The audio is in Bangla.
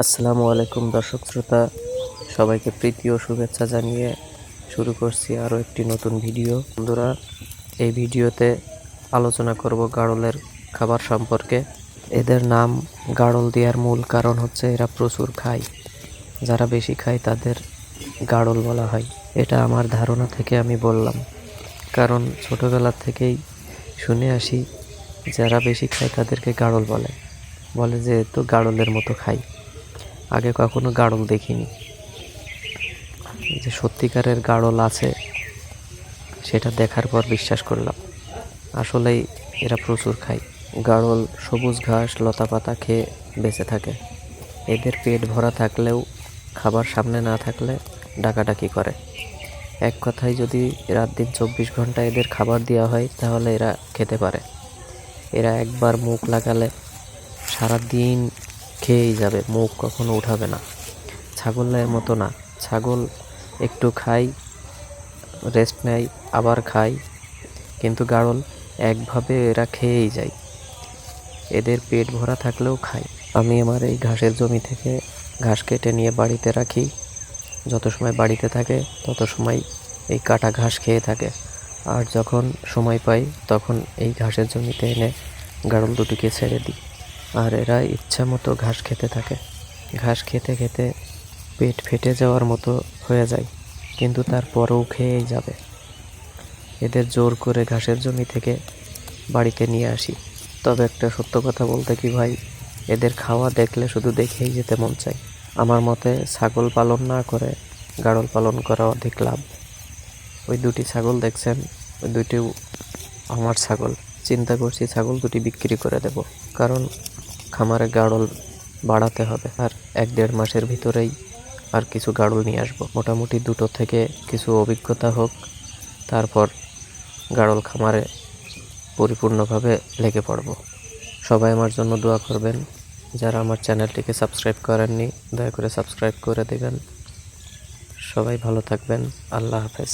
আসসালামু আলাইকুম দর্শক শ্রোতা। সবাইকে প্রীতি ও শুভেচ্ছা জানিয়ে শুরু করছি আরও একটি নতুন ভিডিও। বন্ধুরা, এই ভিডিওতে আলোচনা করব গাড়লের খাবার সম্পর্কে। এদের নাম গাড়ল দেওয়ার মূল কারণ হচ্ছে এরা প্রচুর খায়। যারা বেশি খায় তাদের গাড়ল বলা হয়। এটা আমার ধারণা থেকে আমি বললাম। কারণ ছোটোবেলা থেকেই শুনে আসি, যারা বেশি খায় তাদেরকে গাড়ল বলে। বলে যে, তো গাড়লের মতো খায় আগে কখনো গাড়ল দেখিনি। যে সত্যিকারের গাড়ল আছে, সেটা দেখার পর বিশ্বাস করলাম। আসলেই এরা প্রচুর খায়। গাড়ল সবুজ ঘাস, লতা পাতা খেয়ে বেঁচে থাকে। এদের পেট ভরা থাকলেও, খাবার সামনে না থাকলে ডাকাডাকি করে। এক কথায় যদি রাত দিন চব্বিশ ঘণ্টা এদের খাবার দেওয়া হয়, তাহলে এরা খেতে পারে। এরা একবার মুখ লাগালে সারা দিন খেয়েই যাবে, মুখ কখনো উঠাবে না। ছাগল ছাগলের মতো না। ছাগল একটু খাই রেস্ট নেয় আবার খায় কিন্তু গাড়ল একভাবে এরা খেয়েই যায়। এদের পেট ভরা থাকলেও খায়। আমি আমার এই ঘাসের জমি থেকে ঘাস কেটে নিয়ে বাড়িতে রাখি। যত সময় বাড়িতে থাকে, তত সময় এই কাটা ঘাস খেয়ে থাকে। আর যখন সময় পাই, তখন এই ঘাসের জমিতে এনে গাড়ল দুটিকে ছেড়ে দিই। আর এরা ইচ্ছা মতো ঘাস খেতে থাকে। ঘাস খেতে খেতে পেট ফেটে যাওয়ার মতো হয়ে যায়, কিন্তু তারপরেও খেয়েই যাবে। এদের জোর করে ঘাসের জমি থেকে বাড়িতে নিয়ে আসি। তবে একটা সত্য কথা বলতে কি ভাই, এদের খাওয়া দেখলে শুধু দেখেই যেতে মন চায়। আমার মতে ছাগল পালন না করে গাড়ল পালন করা অধিক লাভ। ওই দুটি ছাগল দেখছেন, ওই দুটিও আমার ছাগল। চিন্তা করছি ছাগল দুটি বিক্রি করে দেব, কারণ খামারে গাড়ল বাড়াতে হবে আর এক দেড় মাসের ভিতরেই আর কিছু গাড়ল নিয়ে আসব। মোটামুটি দুটো থেকে কিছু অভিজ্ঞতা হোক, তারপর গাড়ল খামারে পরিপূর্ণভাবে লেগে পড়ব। সবাই আমার জন্য দোয়া করবেন। যারা আমার চ্যানেলটিকে সাবস্ক্রাইব করেননি, দয়া করে সাবস্ক্রাইব করে দেবেন। সবাই ভালো থাকবেন। আল্লাহ হাফেজ।